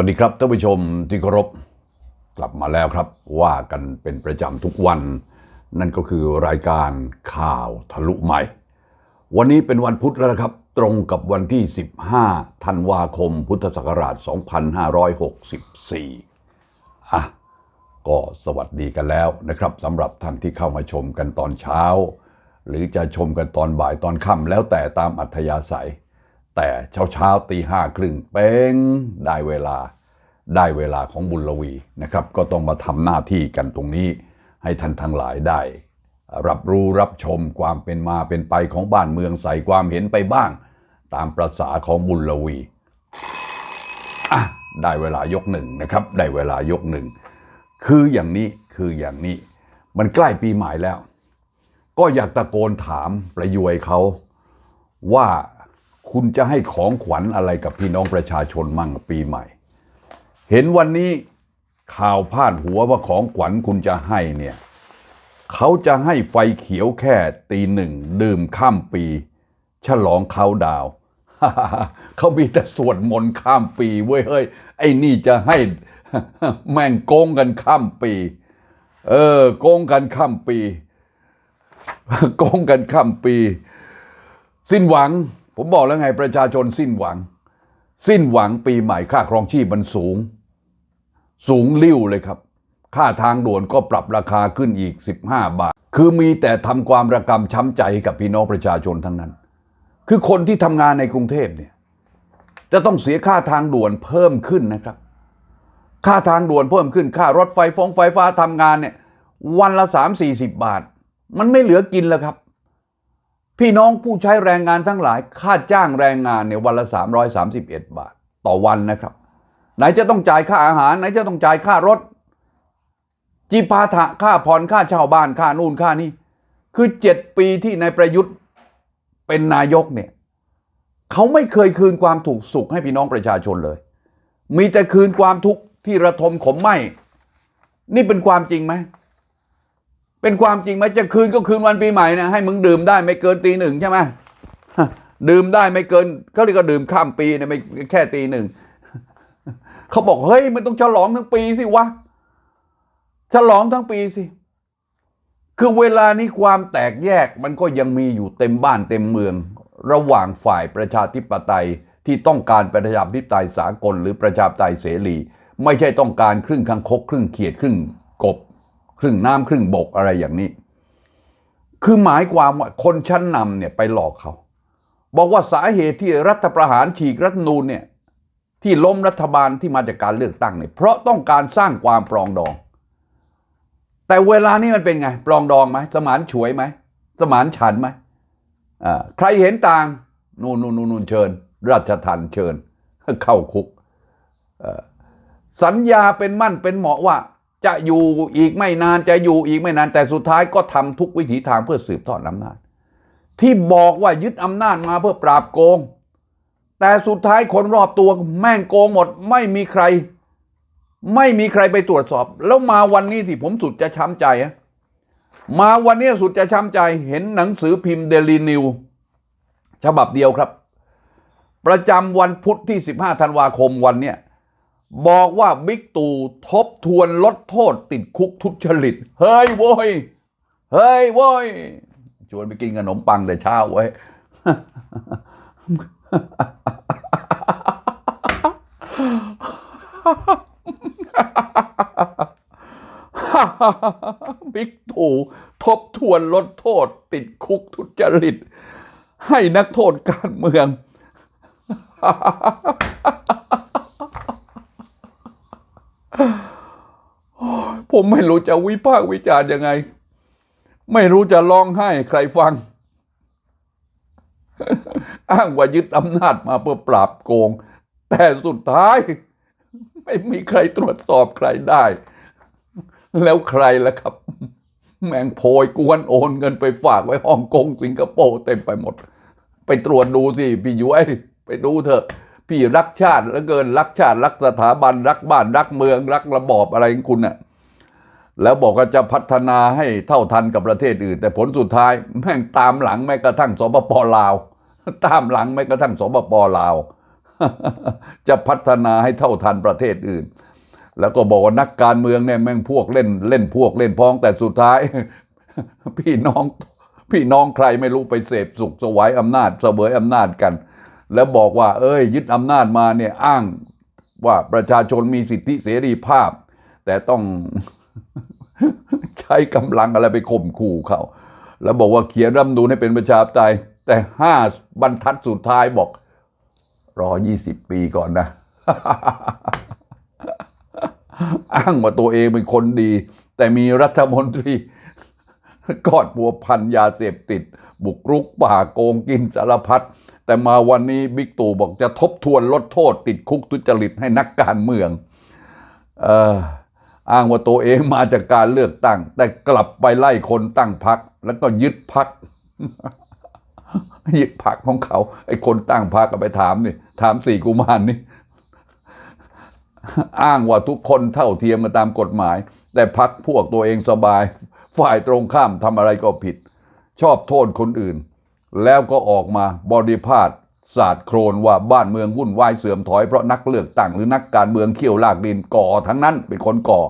สวัสดีครับท่านผู้ชมที่เคารพกลับมาแล้วครับ ว่ากันเป็นประจำทุกวัน นั่นก็คือรายการข่าวทะลุใหม่ วันนี้เป็นวันพุธแล้วครับ ตรงกับวันที่ 15 ธันวาคม พุทธศักราช 2564 อะ ก็สวัสดีกันแล้วนะครับสำหรับท่านที่เข้ามาชมกันตอนเช้า หรือจะชมกันตอนบ่ายตอนค่ำแล้วแต่ตามอัธยาศัย แต่เช้าเช้าๆตีห้าครึ่งเป้งได้เวลาได้เวลาของบุญลวีนะครับ ก็ต้องมาทำหน้าที่กันตรงนี้ ให้ท่านทั้งหลายได้ รับรู้รับชมความเป็นมาเป็นไปของบ้านเมืองใส่ความเห็นไปบ้าง ตามประษาของบุญลวีอะได้เวลายกหนึ่งนะครับ ได้เวลายกหนึ่งคืออย่างนี้คืออย่างนี้ มันใกล้ปีใหม่แล้ว ก็อยากตะโกนถามประยวยเขาว่า คุณจะให้ของขวัญอะไรกับพี่น้องประชาชนมั่งปีใหม่ เห็นวันนี้ข่าวพาดหัวว่าของขวัญคุณจะให้เนี่ยเขาจะให้ไฟเขียวแค่ตีหนึ่งดื่มข้ามปี ฉลองเขาดาว เขามีแต่สวดมนต์ข้ามปีเว้ยเฮ้ยไอ้นี่จะให้แม่งโกงกันข้ามปี เออโกงกันข้ามปีโกงกันข้ามปี สิ้นหวัง ผมบอกแล้วไงประชาชนสิ้นหวัง สิ้นหวังปีใหม่ค่าครองชีพมันสูง สูงลิ่วเลยครับ ค่าทางด่วนก็ปรับราคาขึ้นอีก 15 บาท คือมีแต่ทำความระกำช้ำใจกับพี่น้องประชาชนทั้งนั้น คือคนที่ทำงานในกรุงเทพเนี่ยจะต้องเสียค่าทางด่วนเพิ่มขึ้นนะครับ ค่าทางด่วนเพิ่มขึ้นค่ารถไฟฟองไฟฟ้าทำงานเนี่ยวันละ 3 4 0 บาท มันไม่เหลือกินแล้วครับ พี่น้องผู้ใช้แรงงานทั้งหลาย ค่าจ้างแรงงานเนี่ยวันละ 331 บาท ต่อวันนะครับ ไหนจะต้องจ่ายค่าอาหาร ไหนจะต้องจ่ายค่ารถจีปาถะค่าผ่อนค่าเช่าบ้านค่านู่นค่านี่คือเจ็ดปีที่นายประยุทธ์เป็นนายกเนี่ยเขาไม่เคยคืนความถูกสุขให้พี่น้องประชาชนเลย มีแต่คืนความทุกข์ที่ระทมขมไหมนี่เป็นความจริงไหม เป็นความจริงไหมจะคืนก็คืนวันปีใหม่นะให้มึงดื่มได้ไม่เกินตีหนึ่งใช่ไหมดื่มได้ไม่เกินเขาเรียกว่าดื่มข้ามปีเนะไม่แค่ตีหนึ่งเขาบอกเฮ้ยมันต้องฉลองทั้งปีสิวะฉลองทั้งปีสิคือเวลานี้ความแตกแยกมันก็ยังมีอยู่เต็มบ้านเต็มเมือง ระหว่างฝ่ายประชาธิปไตยที่ต้องการประชาธิปไตยสากล หรือประชาธิปไตยเสรี ไม่ใช่ต้องการครึ่งคังคกครึ่งเขียดครึ่ง ครึ่งน้ำครึ่งบกอะไรอย่างนี้ คือหมายความว่าคนชั้นนำเนี่ยไปหลอกเขา บอกว่าสาเหตุที่รัฐประหารฉีกรัฐนูนเนี่ยที่ล้มรัฐบาลที่มาจากการเลือกตั้งเนี่ยเพราะต้องการสร้างความปรองดอง แต่เวลานี้มันเป็นไง ปรองดองไหมสมานฉวยไหมสมานฉันท์ไหมอ่าใครเห็นต่างนู่นนู่นนู่นเชิญ ราชทันเชิญ เข้าคุกสัญญาเป็นมั่นเป็นเหมาะว่า จะอยู่อีกไม่นานจะอยู่อีกไม่นาน แต่สุดท้ายก็ทำทุกวิถีทางเพื่อสืบทอดอำนาจ ที่บอกว่ายึดอำนาจมาเพื่อปราบโกง แต่สุดท้ายคนรอบตัวแม่งโกงหมด ไม่มีใคร ไม่มีใครไปตรวจสอบ แล้วมาวันนี้ที่ผมสุดจะช้ำใจ มาวันนี้สุดจะช้ำใจเห็นหนังสือพิมพ์เดลีนิวฉบับเดียวครับ ประจำวันพุธที่ 15 ธันวาคมวันเนี้ย บอกว่าบิ๊กตู่ทบทวนลดโทษติดคุกทุจริต เฮ้ยโว้ย เฮ้ยโว้ย ชวนไปกินขนมปังแต่เช้าไว้บิ๊กตู่ทบทวนลดโทษ ติดคุกทุจริต ให้นักโทษการเมือง ผมไม่รู้จะวิพากษ์วิจารณ์ยังไง ไม่รู้จะร้องไห้ให้ใครฟัง อ้างว่ายึดอำนาจมาเพื่อปราบโกง แต่สุดท้าย ไม่มีใครตรวจสอบใครได้ แล้วใครล่ะครับ แมงโพยกวนโอนเงินไปฝากไว้ฮ่องกงสิงคโปร์เต็มไปหมด ไปตรวจดูสิ พี่ย้ยไปดูเถอะ พี่รักชาติแล้วเกินรักชาติ รักสถาบันรักบ้านรักเมือง รักระบอบอะไรของคุณน่ะแล้วบอกว่าจะพัฒนาให้เท่าทันกับประเทศอื่น แต่ผลสุดท้ายแม่งตามหลังแม้กระทั่งสปปลาว ตามหลังแม้กระทั่งสปปลาว จะพัฒนาให้เท่าทันประเทศอื่น แล้วก็บอกว่านักการเมืองเนี่ยแม่งพวกเล่นเล่นพวกเล่นพ้องแต่สุดท้าย พี่น้องพี่น้องใครไม่รู้ไปเสพสุขสวายอำนาจเสวยอำนาจกัน แล้วบอกว่า เอ้ย ยึดอำนาจมาเนี่ยอ้างว่าประชาชนมีสิทธิเสรีภาพ แต่ต้องใช้กำลังอะไรไปข่มขู่เขา แล้วบอกว่าเขียนรัฐมนูให้เป็นประชาธิปไตย แต่ห้าบรรทัดสุดท้ายบอก รอยี่สิบปีก่อนนะ อ้างว่าตัวเองเป็นคนดี แต่มีรัฐมนตรีกอดบัวพันยาเสพติด บุกรุกป่าโกงกินสารพัด แต่มาวันนี้บิ๊กตู่บอกจะทบทวนลดโทษ ติดคุกทุจริตให้นักการเมืองเอออ้างว่าตัวเองมาจากการเลือกตั้ง แต่กลับไปไล่คนตั้งพัก แล้วก็ยึดพักยึดพักของเขา ไอ้คนตั้งพักก็ไปถามนี่ถามสี่กุมารนี่อ้างว่าทุกคนเท่าเทียมกันตามกฎหมาย แต่พักพวกตัวเองสบาย ฝ่ายตรงข้ามทำอะไรก็ผิด ชอบโทษคนอื่น แล้วก็ออกมาบริพาทศาสตร์โครนว่าบ้านเมืองวุ่นวายเสื่อมถอยเพราะนักเลือกตั้งหรือนักการเมืองเขี้ยวลากดินก่อทั้งนั้นเป็นคนก่อ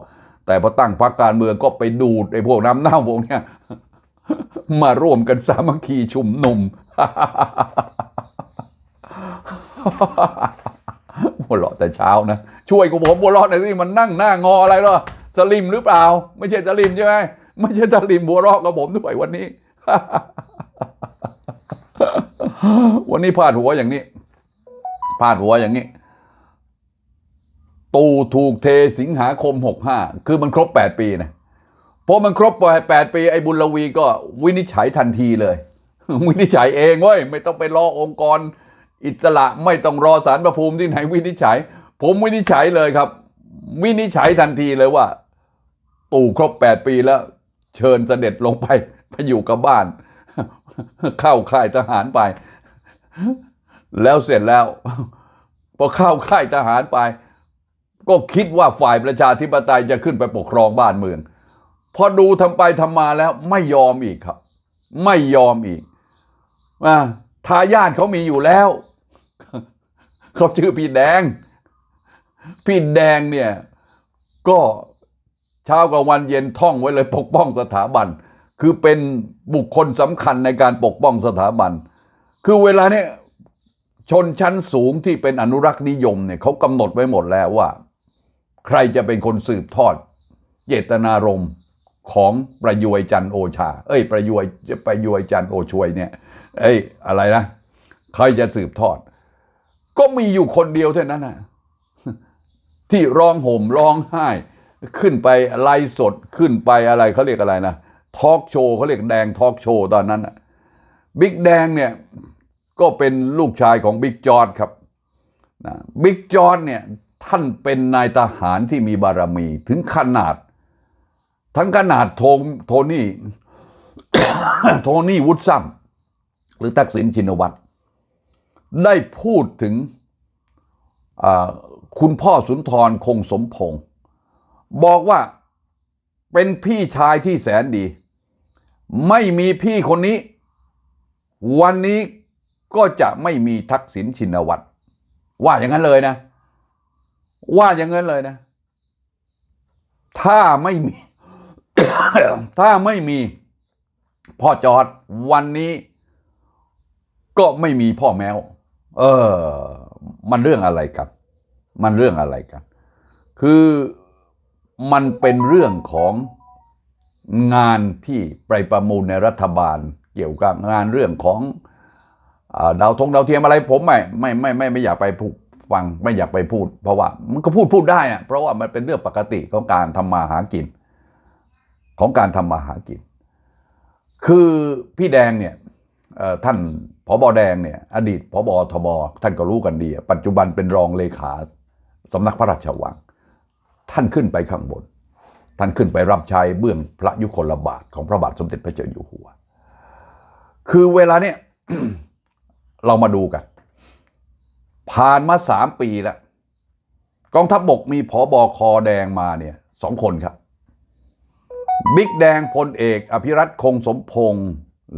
แต่พอตั้งพรรคการเมืองก็ไปดูดไอ้พวกน้ำเน่าพวกเนี้ยมาร่วมกันสามัคคีชุมนุมหัวเราะแต่เช้านะ ช่วยกูผมหัวเราะหน่อยสิมันนั่งหน้างออะไรเหรอสลิมหรือเปล่า ไม่ใช่สลิมใช่ไหมไม่ใช่สลิมหัวเราะกับผมด้วยวันนี้ วันนี้พาดหัวอย่างนี้พาดหัวอย่างนี้ ตู่ถูกเทสิงหาคมหกห้าคือมันครบแปดปีนะพอมันครบแปดปี ไอ้บุญลวีก็วินิจฉัยทันทีเลย วินิจฉัยเองเว้ยไม่ต้องไปรอองค์กร อิสระไม่ต้องรอสารประภูมิที่ไหนวินิจฉัย ผมวินิจฉัยเลยครับ วินิจฉัยทันทีเลยว่า ตู่ครบแปดปีแล้ว เชิญเสด็จลงไปไปอยู่กับบ้าน เข้าค่ายทหารไป แล้วเสร็จแล้วพอเข้าค่ายทหารไป ก็คิดว่าฝ่ายประชาธิปไตยจะขึ้นไปปกครองบ้านเมือง พอดูทำไปทำมาแล้วไม่ยอมอีกครับ ไม่ยอมอีกอ่าทายาทเขามีอยู่แล้ว เขาชื่อพี่แดง พี่แดงเนี่ย ก็เช้ากับวันเย็นท่องไว้เลยปกป้องสถาบัน คือเป็นบุคคลสำคัญในการปกป้องสถาบัน คือเวลาเนี่ยชนชั้นสูงที่เป็นอนุรักษ์นิยมเนี่ยเขากำหนดไว้หมดแล้วว่า ใครจะเป็นคนสืบทอด เจตนารมณ์ของประยวยจันโอชา เอ้ย ประยวยประยวยจันโอชวยเนี่ย เอ้ยอะไรนะ ใครจะสืบทอด ก็มีอยู่คนเดียวเท่านั้นนะที่ร้องห่มร้องไห้ ขึ้นไปไลฟ์สดขึ้นไปอะไรเขาเรียกอะไรนะ ทอล์กโชว์เขาเรียกแดงทอล์กโชว์ตอนนั้นนะบิ๊กแดงเนี่ยก็เป็นลูกชายของบิ๊กจอร์ดครับนะบิ๊กจอร์ดเนี่ยท่านเป็นนายทหารที่มีบารมีถึงขนาด ทั้งขนาดโทโทนี่โทนี่วุฒิซัมหรือทักษิณชินวัตร ได้พูดถึงคุณพ่อสุนทรคงสมพงศ์บอกว่าเป็นพี่ชายที่แสนดี ไม่มีพี่คนนี้ วันนี้ก็จะไม่มีทักษิณชินวัตรว่าอย่างนั้นเลยนะ ว่าอย่างนั้นเลยนะ ถ้าไม่มี ถ้าไม่มีพ่อจอดวันนี้ก็ไม่มีพ่อแมว เออ มันเรื่องอะไรกัน มันเรื่องอะไรกัน คือมันเป็นเรื่องของ งานที่ไปประมูลในรัฐบาล เกี่ยวกับงานเรื่องของอดาวทงดาวเทียมอะไรผมไม่ไม่ไม่ไม่ไม่อยากไปพูดฟังไม่อยากไปพูด เพราะว่ามันก็พูดพูดได้อะเพราะว่ามันเป็นเรื่องปกติของการทำมาหากิน ของการทำมาหากิน คือพี่แดงเนี่ยท่านผบแดงเนี่ยอดีตผบทบท่านก็รู้กันดี ปัจจุบันเป็นรองเลขาสำนักพระราชวัง ท่านขึ้นไปข้างบน ท่านขึ้นไปรับใช้เบื้องพระยุคลบาทของพระบาทสมเด็จพระเจ้าอยู่หัว คือเวลาเนี่ยเรามาดูกัน ผ่านมาสามปีแล้ว กองทัพบกมีผอบอคอแดงมาเนี่ยสองคนครับ บิ๊กแดงพลเอก อภิรัตคงสมพงษ์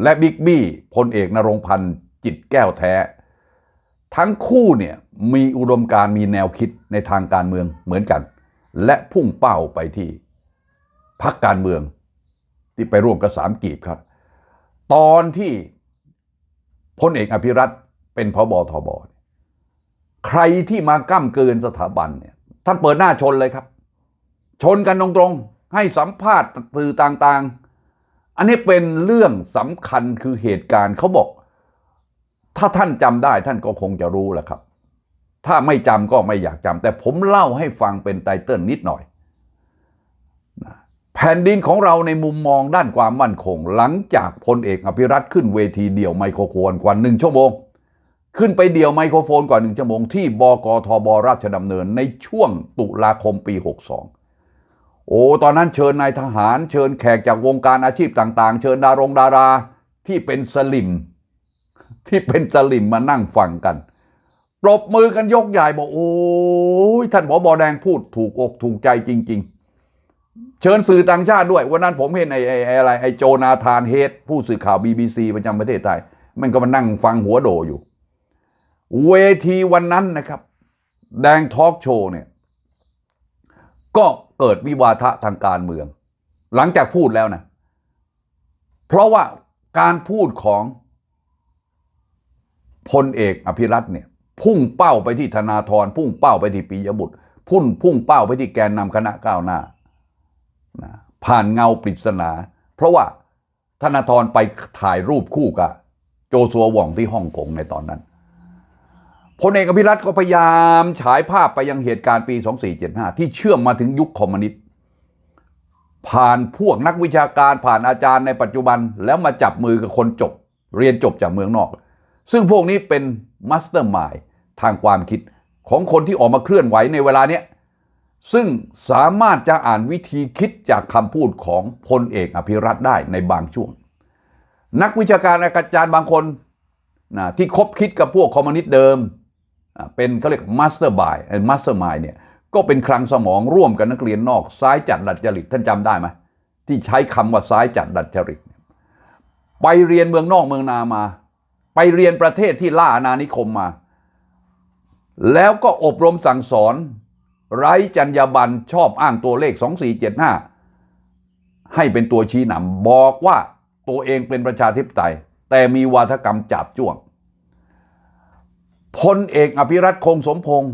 และบิ๊กบี้พลเอกนรงพันธ์จิตแก้วแท้ ทั้งคู่เนี่ยมีอุดมการมีแนวคิดในทางการเมืองเหมือนกัน และพุ่งเป้าไปที่ พรรคการเมืองที่ไปร่วมกับสามกีบครับ ตอนที่พลเอกอภิรัตน์เป็นพบทบใครที่มาก้ามเกินสถาบันเนี่ยท่านเปิดหน้าชนเลยครับ ชนกันตรงๆ ให้สัมภาษณ์สื่อต่างๆ อันนี้เป็นเรื่องสำคัญคือเหตุการณ์เขาบอก ถ้าท่านจำได้ท่านก็คงจะรู้แหละครับ ถ้าไม่จำก็ไม่อยากจำแต่ผมเล่าให้ฟังเป็นไตเติลนิดหน่อย แผ่นดินของเราในมุมมองด้านความมั่นคง หลังจากพลเอกอภิรัตขึ้นเวทีเดี่ยวไมโครโฟนกว่าหนึ่งชั่วโมง ขึ้นไปเดี่ยวไมโครโฟนกว่าหนึ่งชั่วโมงที่บกทบราชดำเนินในช่วงตุลาคมปี 62 โอ้ ตอนนั้นเชิญนายทหาร เชิญแขกจากวงการอาชีพต่างๆ เชิญดารงดาราที่เป็นสลิม ที่เป็นสลิมมานั่งฟังกันปรบมือกันยกใหญ่บอกโอ้ยท่านผบแดงพูดถูกอกถูกใจจริง ๆ เชิญสื่อต่างชาติด้วย วันนั้นผมเห็นไอ้ไอ้อะไรไอ้โจนาธานเฮดผู้สื่อข่าว BBC ประจำประเทศไทย มันก็มานั่งฟังหัวโดอยู่ เวทีวันนั้นนะครับ แดงทอล์กโชว์เนี่ย ก็เกิดวิวาทะทางการเมือง หลังจากพูดแล้วนะ เพราะว่าการพูดของพลเอกอภิรัตน์เนี่ย พุ่งเป้าไปที่ธนาธรพุ่งเป้าไปที่ปียบุตรพุ่งพุ่งเป้าไปที่แกนนำคณะก้าวหน้า นะผ่านเงาปริศนา เพราะว่าธนาธรไปถ่ายรูปคู่กับ โจซัวหว่องที่ฮ่องกงในตอนนั้นพลเอกอภิรัตน์ก็พยายามฉายภาพไปยังเหตุการณ์ปี 2475 ที่เชื่อมมาถึงยุคคอมมิวนิสต์ผ่านพวกนักวิชาการผ่านอาจารย์ในปัจจุบัน แล้วมาจับมือกับคนจบ เรียนจบจากเมืองนอก ซึ่งพวกนี้เป็นมาสเตอร์มายทางความคิดของคนที่ออกมาเคลื่อนไหวในเวลาเนี้ย ซึ่งสามารถจะอ่านวิธีคิดจากคำพูดของพลเอกอภิรัตได้ในบางช่วง นักวิชาการอาจารย์บางคนนะที่คบคิดกับพวกคอมมิวนิสต์เดิม เป็นเขาเรียกมาสเตอร์บายมาสเตอร์มายเนี่ยก็เป็นคลังสมองร่วมกับนักเรียนนอกซ้ายจัดดัดจริตท่านจำได้ไหมที่ใช้คำว่าซ้ายจัดดัดจริต ไปเรียนเมืองนอกเมืองนามา ไปเรียนประเทศที่ล่าอาณานิคมมา แล้วก็อบรมสั่งสอน ไร้จรรยาบรรณชอบอ้างตัวเลข 2475 ให้เป็นตัวชี้นำบอกว่าตัวเองเป็นประชาธิปไตย แต่มีวาทกรรมจับจ้วงพลเอกอภิรัตคงสมพงศ์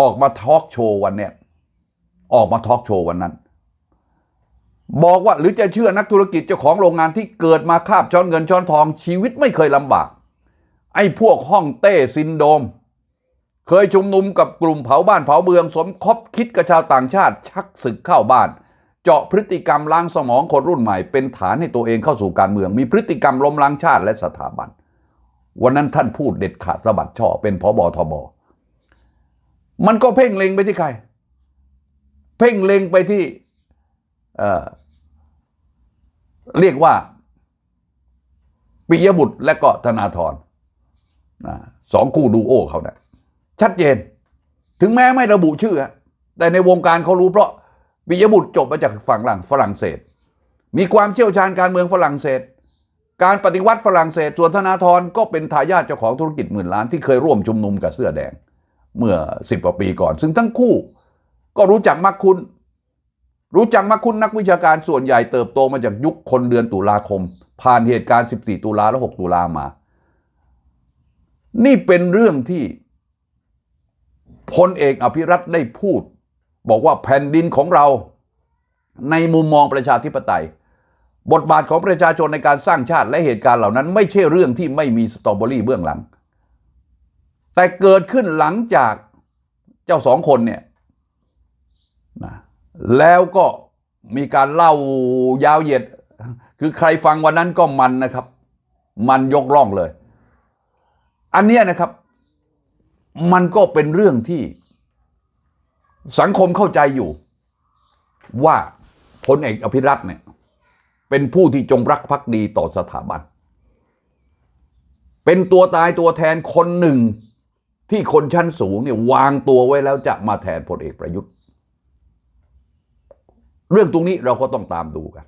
ออกมาทอล์กโชว์วันเนี้ยออกมาทอล์กโชว์วันนั้น บอกว่าหรือจะเชื่อนักธุรกิจเจ้าของโรงงานที่เกิดมาคาบช้อนเงินช้อนทองชีวิตไม่เคยลำบาก ไอ้พวกห้องเต้ซินโดม เคยชุมนุมกับกลุ่มเผาบ้านเผาเมืองสมคบคิดกับชาวต่างชาติชักศึกเข้าบ้าน เจาะพฤติกรรมล้างสมองคนรุ่นใหม่ เป็นฐานให้ตัวเองเข้าสู่การเมือง มีพฤติกรรมล้มล้างชาติและสถาบัน วันนั้นท่านพูดเด็ดขาดสะบัดช่อเป็นพบทบมันก็เพ่งเล็งไปที่ใคร เพ่งเล็งไปที่เอ่อเรียกว่าปิยบุตรและก็ธนาธรสองคู่ดูโอเขาเนะี่ย ชัดเจน ถึงแม้ไม่ระบุชื่อฮะแต่ในวงการเขารู้เพราะปิยบุตรจบมาจากฝั่งหลังฝรั่งเศส มีความเชี่ยวชาญการเมืองฝรั่งเศส การปฏิวัติฝรั่งเศสส่วนธนาธรก็เป็นทายาทเจ้าของธุรกิจหมื่นล้านที่เคยร่วมชุมนุมกับเสื้อแดง เมื่อสิบกว่าปีก่อน ซึ่งทั้งคู่ก็รู้จักมักคุณรู้จักมักคุณนักวิชาการส่วนใหญ่เติบโตมาจากยุคคนเดือนตุลาคม ผ่านเหตุการณ์ 14 ตุลาและ 6 ตุลามา นี่เป็นเรื่องที่ พลเอกอภิรัตได้พูด บอกว่าแผ่นดินของเราในมุมมองประชาธิปไตย บทบาทของประชาชนในการสร้างชาติและเหตุการณ์เหล่านั้น ไม่ใช่เรื่องที่ไม่มีสตรอเบอรี่เบื้องหลัง แต่เกิดขึ้นหลังจากเจ้าสองคนเนี่ยนะแล้วก็มีการเล่ายาวเหยียด คือใครฟังวันนั้นก็มันนะครับ มันยกร่องเลย อันเนี้ยนะครับ มันก็เป็นเรื่องที่สังคมเข้าใจอยู่ ว่าพลเอกอภิรัตน์เนี่ย เป็นผู้ที่จงรักภักดีต่อสถาบัน เป็นตัวตายตัวแทนคนหนึ่งที่คนชั้นสูงเนี่ยวางตัวไว้แล้วจะมาแทนพลเอกประยุทธ์ เรื่องตรงนี้เราก็ต้องตามดูกัน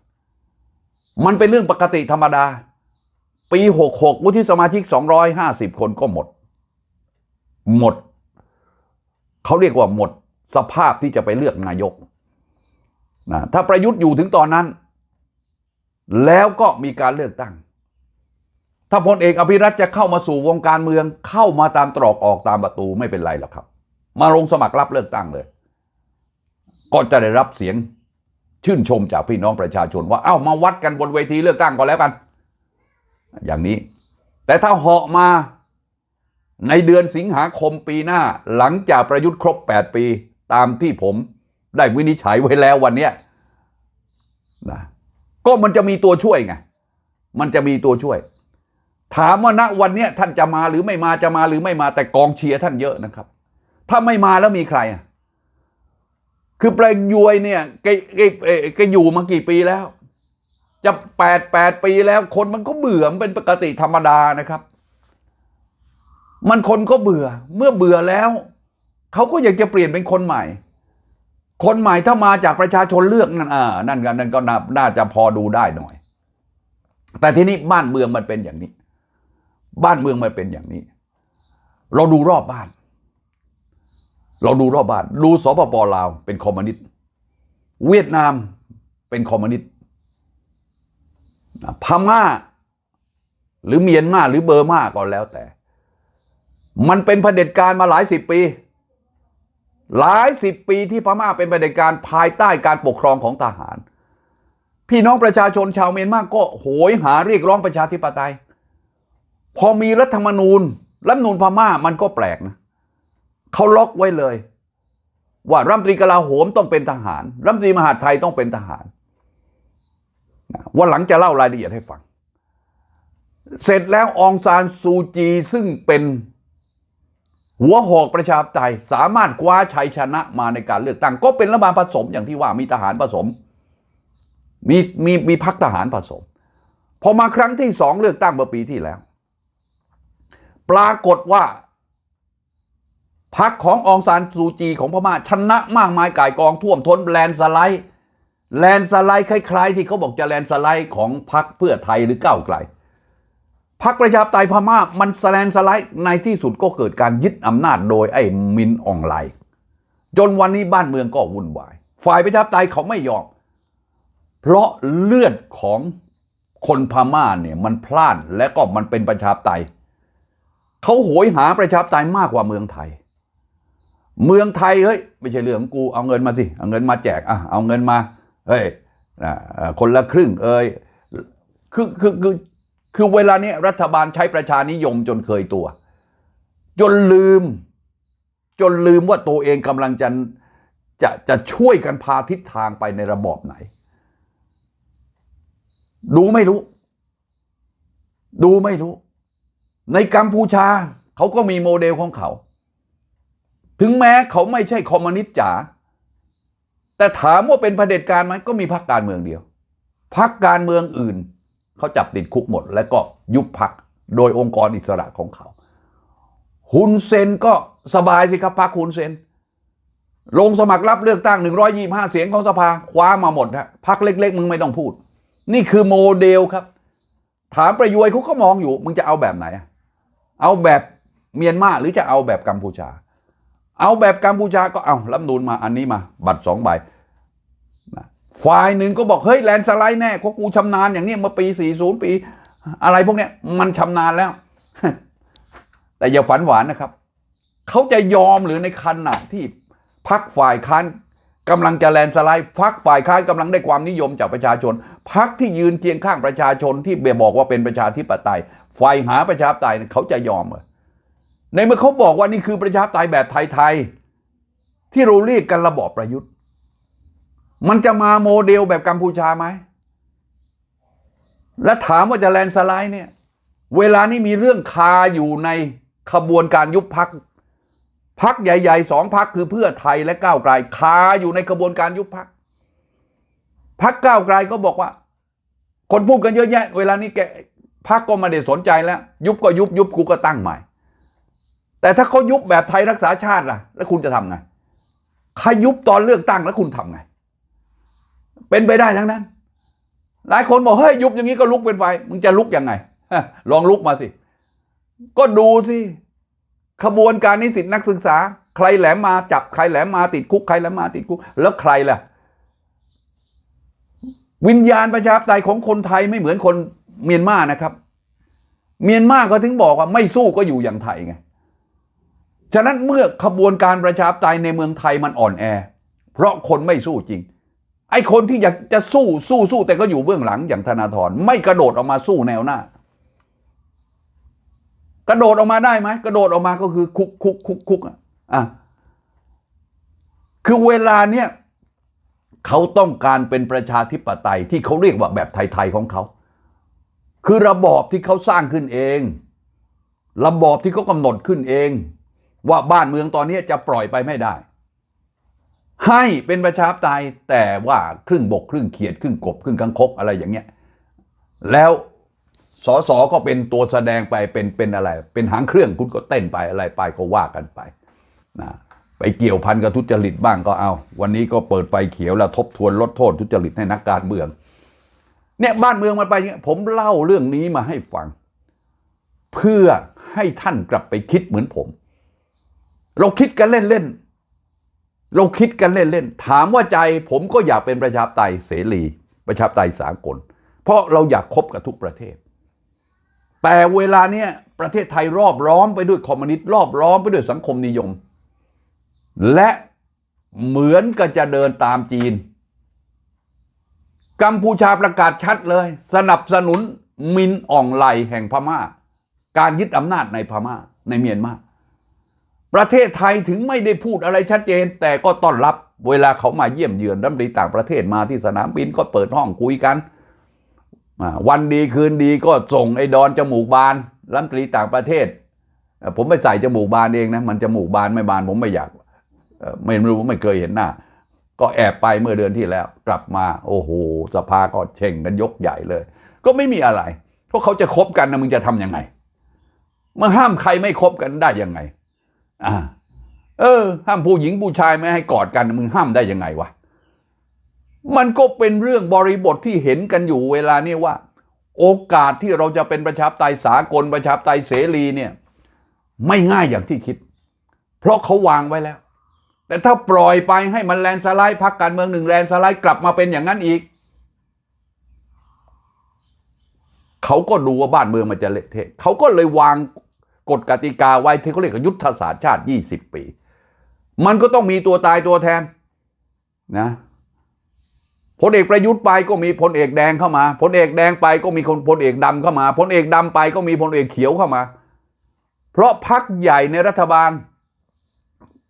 มันเป็นเรื่องปกติธรรมดา ปี 66 วุฒิสมาชิก 250 คนก็หมด หมด เขาเรียกว่าหมดสภาพที่จะไปเลือกนายกนะถ้าประยุทธ์อยู่ถึงตอนนั้น แล้วก็มีการเลือกตั้ง ถ้าพลเอกอภิรัตจะเข้ามาสู่วงการเมืองเข้ามาตามตรอกออกตามประตูไม่เป็นไรหรอกครับ มาลงสมัครรับเลือกตั้งเลย ก็จะได้รับเสียงชื่นชมจากพี่น้องประชาชนว่าเอ้ามาวัดกันบนเวทีเลือกตั้งก็แล้วกัน อย่างนี้ แต่ถ้าเหาะมา ในเดือนสิงหาคมปีหน้าหลังจากประยุทธ์ครบ 8 ปีตามที่ผมได้วินิจฉัยไว้แล้ววันเนี้ยนะก็มันจะมีตัวช่วยไง มันจะมีตัวช่วย ถามว่าณวันเนี้ยท่านจะมาหรือไม่มาจะมาหรือไม่มาแต่กองเชียร์ท่านเยอะนะครับ ถ้าไม่มาแล้วมีใครอะคือประยวยเนี่ยแกแกแกอยู่มากี่ปีแล้ว จะแปดแปดปีแล้วคนมันก็เบื่อมันเป็นปกติธรรมดานะครับ มันคนก็เบื่อ เมื่อเบื่อแล้วเขาก็อยากจะเปลี่ยนเป็นคนใหม่ คนใหม่ถ้ามาจากประชาชนเลือกนั่นอ่านั่นกันนั่นก็น่านาจะพอดูได้หน่อย แต่ทีนี้บ้านเมืองมันเป็นอย่างนี้ บ้านเมืองมันเป็นอย่างนี้ เราดูรอบบ้าน เราดูรอบบ้าน ดูสปปลาวเป็นคอมมิวนิสต์เวียดนามเป็นคอมมิวนิสต์พม่าหรือเมียนมาหรือเบอร์มาก็แล้วแต่ มันเป็นเผด็จการมาหลายสิบปี หลายสิบปีที่พม่าเป็นเผด็จการภายใต้การปกครองของทหาร พี่น้องประชาชนชาวเมียนมาก็โหยหาเรียกร้องประชาธิปไตย พอมีรัฐธรรมนูญรัฐธรรมนูญพม่ามันก็แปลกนะเขาล็อกไว้เลย ว่ารัฐมนตรีกลาโหมต้องเป็นทหารรัฐมนตรีมหาดไทยต้องเป็นทหารวันหลังจะเล่ารายละเอียดให้ฟัง เสร็จแล้วองซานซูจีซึ่งเป็น หัวหอกประชาธิปไตยสามารถคว้าชัยชนะมาในการเลือกตั้ง ก็เป็นรัฐบาลผสมอย่างที่ว่ามีทหารผสม มีมีมีพักทหารผสม พอมาครั้งที่สองเลือกตั้งเมื่อปีที่แล้ว ปรากฏว่าพักขององซานซูจีของพม่าชนะมากมายก่ายกองท่วมท้นแลนสไลด์แลนสไลด์คล้าย ๆ ที่เขาบอกจะแลนสไลด์ของพักเพื่อไทยหรือก้าวไกล พักประชาธิปไตยพม่ามันแลนสไลด์ในที่สุดก็เกิดการยึดอำนาจโดยไอ้มินอองไลน์จนวันนี้บ้านเมืองก็วุ่นวาย ฝ่ายประชาธิปไตยเขาไม่ยอม เพราะเลือดของคนพม่าเนี่ยมันพล่านและก็มันเป็นประชาธิปไตยเขาโหยหาประชาธิปไตยมากกว่าเมืองไทย เมืองไทยเฮ้ยไม่ใช่เรื่องกูเอาเงินมาสิเอาเงินมาแจกอะเอาเงินมาเฮ้ยคนละครึ่งเอ้ยคือคือคือ คือเวลานี้รัฐบาลใช้ประชานิยมจนเคยตัว จนลืม จนลืมว่าตัวเองกำลังจะจะจะช่วยกันพาทิศทางไปในระบอบไหน ดูไม่รู้ ดูไม่รู้ ในกัมพูชาเขาก็มีโมเดลของเขา ถึงแม้เขาไม่ใช่คอมมิวนิสต์จ๋าแต่ถามว่าเป็นเผด็จการไหมก็มีพรรคการเมืองเดียวพรรคการเมืองอื่น เขาจับติดคุกหมด แล้วก็ยุบพรรคโดยองค์กรอิสระของเขาฮุนเซนก็สบายสิครับพรรคฮุนเซน ลงสมัครรับเลือกตั้ง 125 เสียงของสภาคว้ามาหมดฮะพรรคเล็ก ๆ มึงไม่ต้องพูด นี่คือโมเดลครับ ถามประยวยเขาก็มองอยู่ มึงจะเอาแบบไหน เอาแบบเมียนมาหรือจะเอาแบบกัมพูชา เอาแบบกัมพูชาก็เอารัฐธรรมนูนมาอันนี้มา บัตรสองใบ ฝ่ายหนึ่งก็บอกเฮ้ยแลนสไลด์แน่เพราะกูชำนาญอย่างนี้มื่อปี 40 ปี อะไรพวกเนี้ยมันชำนาญแล้ว แต่อย่าฝันหวานนะครับ เขาจะยอมหรือในขณะที่พักฝ่ายค้านกำลังจะแลนสไลด์พักฝ่ายค้านกำลังได้ความนิยมจากประชาชนพักที่ยืนเคียงข้างประชาชนที่เบียบอกว่าเป็นประชาธิปไตยฝ่ายหาประชาธิปไตยเขาจะยอมเหรอในเมื่อเขาบอกว่านี่คือประชาธิปไตยแบบไทยๆที่เราเรียกกันระบอบประยุทธ์ มันจะมาโมเดลแบบกัมพูชาไหม และถามว่าจะแลนสไลด์เนี่ย เวลานี้มีเรื่องคาอยู่ในขบวนการยุบพักพักใหญ่ๆสองพักคือเพื่อไทยและก้าวไกลคาอยู่ในขบวนการยุบพักพักก้าวไกลก็บอกว่า คนพูดกันเยอะแยะ เวลานี้แกพักก็ไม่ได้สนใจแล้ว ยุบก็ยุบยุบกูก็ตั้งใหม่ แต่ถ้าเขายุบแบบไทยรักษาชาติล่ะ แล้วคุณจะทำไงใครยุบตอนเลือกตั้งแล้วคุณทำไง เป็นไปได้ทั้งนั้น หลายคนบอกเฮ้ยยุบอย่างนี้ก็ลุกเป็นไฟ มึงจะลุกยังไง ลองลุกมาสิ ก็ดูสิขบวนการนิสิตนักศึกษา ใครแหลมมาจับใครแหลมมาติดคุกใครแหลมมาติดคุก แล้วใครล่ะ วิญญาณประชาธิปไตยของคนไทยไม่เหมือนคนเมียนมานะครับ เมียนมาก็ถึงบอกว่าไม่สู้ก็อยู่อย่างไทยไงฉะนั้นเมื่อขบวนการประชาธิปไตยในเมืองไทยมันอ่อนแอ เพราะคนไม่สู้จริง ไอ้คนที่อยากจะสู้สู้สู้แต่ก็อยู่เบื้องหลังอย่างธนาธรไม่กระโดดออกมาสู้แนวหน้า กระโดดออกมาได้ไหมกระโดดออกมาก็คือคุกคุกคุกคุกอะอะคือเวลาเนี้ยเขาต้องการเป็นประชาธิปไตยที่เขาเรียกว่าแบบไทยๆของเขา คือระบอบที่เขาสร้างขึ้นเอง ระบอบที่เขากำหนดขึ้นเอง ว่าบ้านเมืองตอนนี้จะปล่อยไปไม่ได้ ให้เป็นประชาธิปไตยแต่ว่าครึ่งบก ครึ่งเขียด ครึ่งกบ ครึ่งกังคกอะไรอย่างเงี้ยแล้วสอสอก็เป็นตัวแสดงไปเป็นเป็นอะไร เป็นหางเครื่องคุณก็เต้นไปอะไรไปก็ว่ากันไปนะไปเกี่ยวพันกับทุจริตบ้างก็เอา วันนี้ก็เปิดไฟเขียวแล้วทบทวนลดโทษทุจริตให้นักการเมือง เนี่ยบ้านเมืองมันไปอย่างเงี้ยผมเล่าเรื่องนี้มาให้ฟัง เพื่อให้ท่านกลับไปคิดเหมือนผม เราคิดกันเล่นๆ เราคิดกันเล่นๆ ถามว่าใจผมก็อยากเป็นประชาธิปไตยเสรี ประชาธิปไตยสากล เพราะเราอยากคบกับทุกประเทศ แต่เวลาเนี้ยประเทศไทยรอบล้อมไปด้วยคอมมิวนิสต์รอบล้อมไปด้วยสังคมนิยม และเหมือนกับจะเดินตามจีน กัมพูชาประกาศชัดเลย สนับสนุนมินอ่องไลแห่งพม่า การยึดอำนาจในพม่าในเมียนมา ประเทศไทยถึงไม่ได้พูดอะไรชัดเจน แต่ก็ต้อนรับเวลาเขามาเยี่ยมเยือนรัฐมนตรีต่างประเทศมาที่สนามบินก็เปิดห้องคุยกัน วันดีคืนดีก็ส่งไอ้ดอนจมูกบานรัฐมนตรีต่างประเทศ ผมไม่ใส่จมูกบานเองนะมันจมูกบานไม่บานผมไม่อยากไม่รู้ไม่เคยเห็นหน้า ก็แอบไปเมื่อเดือนที่แล้ว กลับมาโอ้โหสภาก็เช่งกันยกใหญ่เลย ก็ไม่มีอะไร เพราะเขาจะคบกันนะมึงจะทำยังไงมึงห้ามใครไม่คบกันได้ยังไง อ่า เออ ห้ามผู้หญิงผู้ชายไม่ให้กอดกันมึงห้ามได้ยังไงวะมันก็เป็นเรื่องบริบทที่เห็นกันอยู่เวลานี้ว่า โอกาสที่เราจะเป็นประชาธิปไตยสากลประชาธิปไตยเสรีเนี่ย ไม่ง่ายอย่างที่คิด เพราะเขาวางไว้แล้ว แต่ถ้าปล่อยไปให้มันแลนสไลด์พักการเมืองหนึ่งแลนสไลด์กลับมาเป็นอย่างนั้นอีก เขาก็ดูว่าบ้านเมืองมันจะเละเทะเขาก็เลยวาง กฎกติกาไว้ที่เขาเรียกว่ายุทธศาสตร์ชาติ 20 ปี มันก็ต้องมีตัวตายตัวแทนนะพลเอกประยุทธ์ไปก็มีพลเอกแดงเข้ามาพลเอกแดงไปก็มีคนพลเอกดำเข้ามาพลเอกดำไปก็มีพลเอกเขียวเข้ามา เพราะพักใหญ่ในรัฐบาล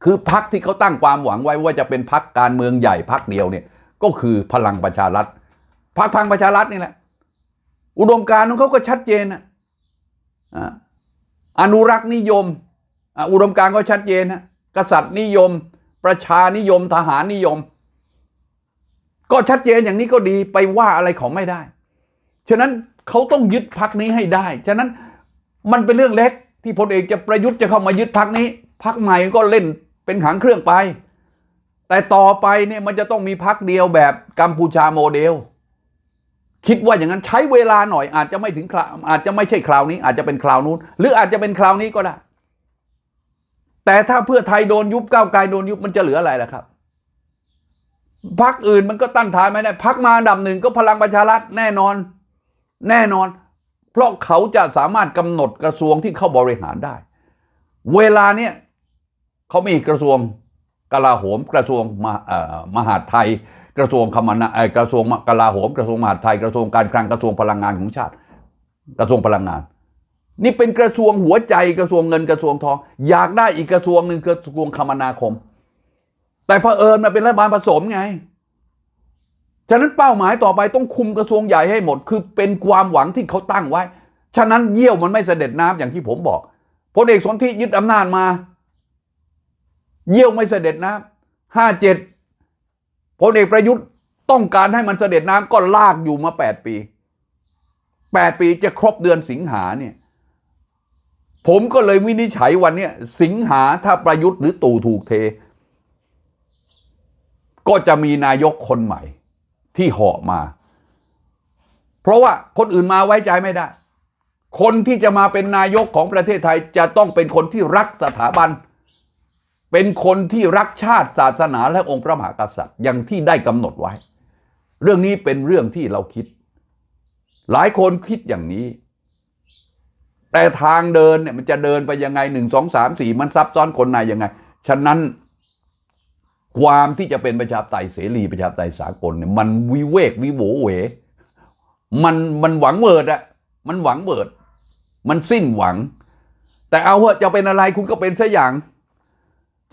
คือพักที่เขาตั้งความหวังไว้ว่าจะเป็นพักการเมืองใหญ่พักเดียวเนี่ยก็คือพลังประชารัฐพักพลังประชารัฐนี่แหละอุดมการณ์ของเขาก็ชัดเจนนะ อนุรักษ์นิยม อุดมการณ์ก็ชัดเจนนะกษัตริย์นิยม ประชานิยมทหารนิยม ก็ชัดเจนอย่างนี้ก็ดีไปว่าอะไรเขาไม่ได้ ฉะนั้นเขาต้องยึดพักนี้ให้ได้ ฉะนั้นมันเป็นเรื่องเล็กที่พลเอกจะประยุทธ์จะเข้ามายึดพักนี้พักใหม่ก็เล่นเป็นหางเครื่องไป แต่ต่อไปเนี่ยมันจะต้องมีพักเดียวแบบกัมพูชาโมเดล คิดว่าอย่างนั้นใช้เวลาหน่อยอาจจะไม่ถึงคราวอาจจะไม่ใช่คราวนี้ อาจจะเป็นคราวนู้น หรืออาจจะเป็นคราวนี้ก็ได้ แต่ถ้าเพื่อไทยโดนยุบก้าวไกลโดนยุบมันจะเหลืออะไรล่ะครับพักอื่นมันก็ตั้งฐานไม่ได้พักมาอันดับหนึ่งก็พลังประชารัฐแน่นอน แน่นอน เพราะเขาจะสามารถกำหนดกระทรวงที่เข้าบริหารได้ เวลาเนี้ยเขามีกระทรวงกลาโหมกระทรวงมหามหาดไทย กระทรวงคมนาเออกระทรวงกลาโหม กระทรวงมหาดไทยกระทรวงการคลังกระทรวงพลังงานของชาติ กระทรวงพลังงาน นี่เป็นกระทรวงหัวใจกระทรวงเงินกระทรวงทองอยากได้อีกกระทรวงหนึ่งคือกระทรวงคมนาคม แต่เผอิญมันเป็นรัฐบาลผสมไงฉะนั้นเป้าหมายต่อไปต้องคุมกระทรวงใหญ่ให้หมด คือเป็นความหวังที่เขาตั้งไว้ ฉะนั้นเยี่ยวมันไม่เสด็จน้ำอย่างที่ผมบอกพลเอกสนธิยึดอำนาจมา เยี่ยวไม่เสด็จน้ำห้าเจ็ด พลเอกประยุทธ์ต้องการให้มันเสด็จน้ำก็ลากอยู่มาแปดปีแปดปีจะครบเดือนสิงหาเนี่ย ผมก็เลยวินิจฉัยวันเนี้ยสิงหาถ้าประยุทธ์หรือตู่ถูกเท ก็จะมีนายกคนใหม่ ที่เหาะมา เพราะว่าคนอื่นมาไว้ใจไม่ได้ คนที่จะมาเป็นนายกของประเทศไทยจะต้องเป็นคนที่รักสถาบัน เป็นคนที่รักชาติศาสนาและองค์พระมหากษัตริย์อย่างที่ได้กำหนดไว้ เรื่องนี้เป็นเรื่องที่เราคิด หลายคนคิดอย่างนี้ แต่ทางเดินเนี่ยมันจะเดินไปยังไงหนึ่งสองสามสี่มันซับซ้อนคนในยังไง ฉะนั้นความที่จะเป็นประชาธิปไตยเสรีประชาธิปไตยสากลเนี่ยมันวิเวกวิโหวเหวมันมันหวังเวิดอะมันหวังเวิด มันสิ้นหวัง แต่เอาเหอะจะเป็นอะไรคุณก็เป็นซะอย่าง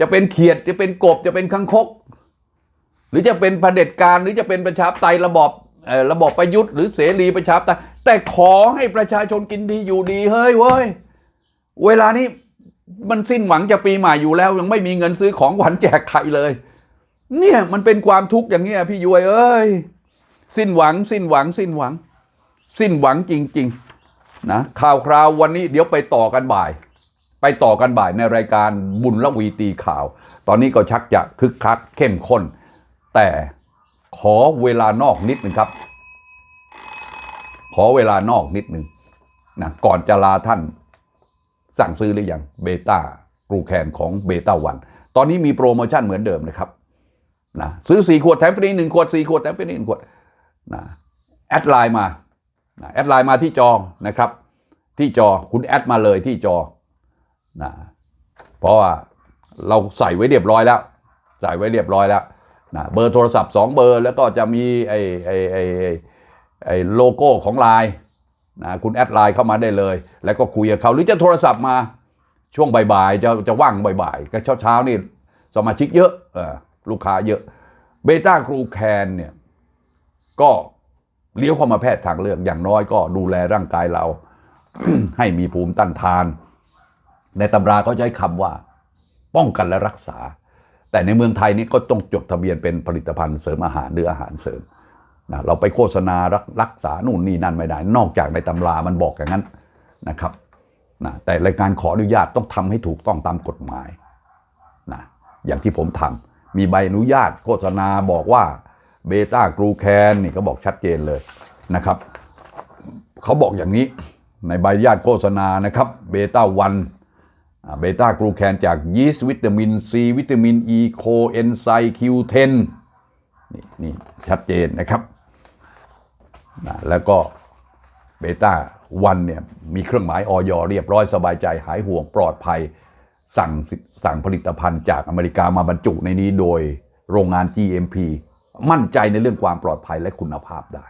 จะเป็นเขียดจะเป็นกบจะเป็นคังคก หรือจะเป็นเผด็จการหรือจะเป็นประชาธิปไตยระบอบระบอบประยุทธ์หรือเสรีประชาธิปไตยแต่ขอให้ประชาชนกินดีอยู่ดีเฮ้ยเว้ยเวลานี้มันสิ้นหวังจะปีใหม่อยู่แล้ว ยังไม่มีเงินซื้อของขวัญแจกใครเลย เนี่ยมันเป็นความทุกข์อย่างเงี้ยพี่ยุ้ยเอ้ยสิ้นหวัง สิ้นหวัง สิ้นหวัง สิ้นหวังจริง ๆ นะข่าวคราววันนี้เดี๋ยวไปต่อกันบ่าย ไปต่อกันบ่ายในรายการบุญละวีตีข่าว ตอนนี้ก็ชักจะคึกคักเข้มข้น แต่ขอเวลานอกนิดหนึ่งครับ ขอเวลานอกนิดหนึ่งนะก่อนจะลาท่านสั่งซื้อหรือยังเบต้ากรูแคนของเบต้าวันตอนนี้มีโปรโมชั่นเหมือนเดิมนะครับนะซื้อ 4 ขวดแถมฟรีหนึ่งขวด 4 ขวดแถมฟรีหนึ่งขวดนะแอดไลน์มานะแอดไลน์มาที่จอนะครับ ที่จอคุณแอดมาเลยที่จอ นะเพราะว่าเราใส่ไว้เรียบร้อยแล้ว ใส่ไว้เรียบร้อยแล้วนะเบอร์โทรศัพท์2เบอร์ แล้วก็จะมีไอ้ไอ้ไอ้ไอ้โลโก้ของไลน์นะคุณแอดไลน์เข้ามาได้เลย แล้วก็คุยกับเขาหรือจะโทรศัพท์มาช่วงบ่ายๆจะจะว่างบ่ายๆก็เช้าๆนี่สมาชิกเยอะเออลูกค้าเยอะเบต้ากรูแคนเนี่ยก็เลี้ยวเข้ามาแพทย์ทางเลือกอย่างน้อยก็ดูแลร่างกายเรา ให้มีภูมิต้านทาน ในตำราเขาใช้คำว่า ป้องกันและรักษา แต่ในเมืองไทยนี่ก็ต้องจดทะเบียนเป็นผลิตภัณฑ์เสริมอาหารหรืออาหารเสริมนะเราไปโฆษณารักรักษานู่นนี่นั่นไม่ได้ นอกจากในตำรามันบอกอย่างนั้นนะครับนะแต่รายการขออนุญาตต้องทำให้ถูกต้องตามกฎหมายนะอย่างที่ผมทำมีใบอนุญาตโฆษณาบอกว่าเบต้ากรูแคนนี่ก็บอกชัดเจนเลยนะครับเขาบอกอย่างนี้ในใบอนุญาตโฆษณานะครับเบต้าวัน เบต้ากรูแคนจากยีสต์วิตามินซีวิตามินอีโคเอนไซคิวเทนนี่นี่ชัดเจนนะครับนะแล้วก็เบต้าวันเนี่ยมีเครื่องหมายออยเรียบร้อยสบายใจหายห่วงปลอดภัย สั่งสิสั่งผลิตภัณฑ์จากอเมริกามาบรรจุในนี้โดยโรงงาน GMP มั่นใจในเรื่องความปลอดภัยและคุณภาพได้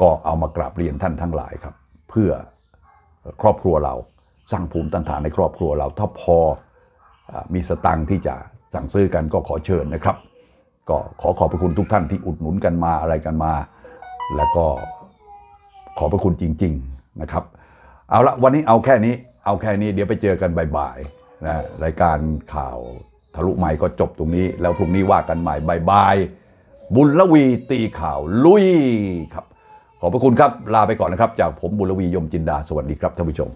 ก็เอามากราบเรียนท่านทั้งหลายครับ เพื่อครอบครัวเรา สร้างภูมิต้านทานในครอบครัวเราถ้าพอมีสตังค์ที่จะสั่งซื้อกันก็ขอเชิญนะครับ ก็ขอขอบพระคุณทุกท่านที่อุดหนุนกันมาอะไรกันมา แล้วก็ขอบพระคุณจริง ๆนะครับ เอาละวันนี้เอาแค่นี้เอาแค่นี้เดี๋ยวไปเจอกันบ่ายๆนะรายการข่าวทะลุใหม่ก็จบตรงนี้ แล้วพรุ่งนี้ว่ากันใหม่บ่ายๆบุญละวีตีข่าวลุยครับ ขอบพระคุณครับลาไปก่อนนะครับ จากผมบุญละวียมจินดาสวัสดีครับท่านผู้ชม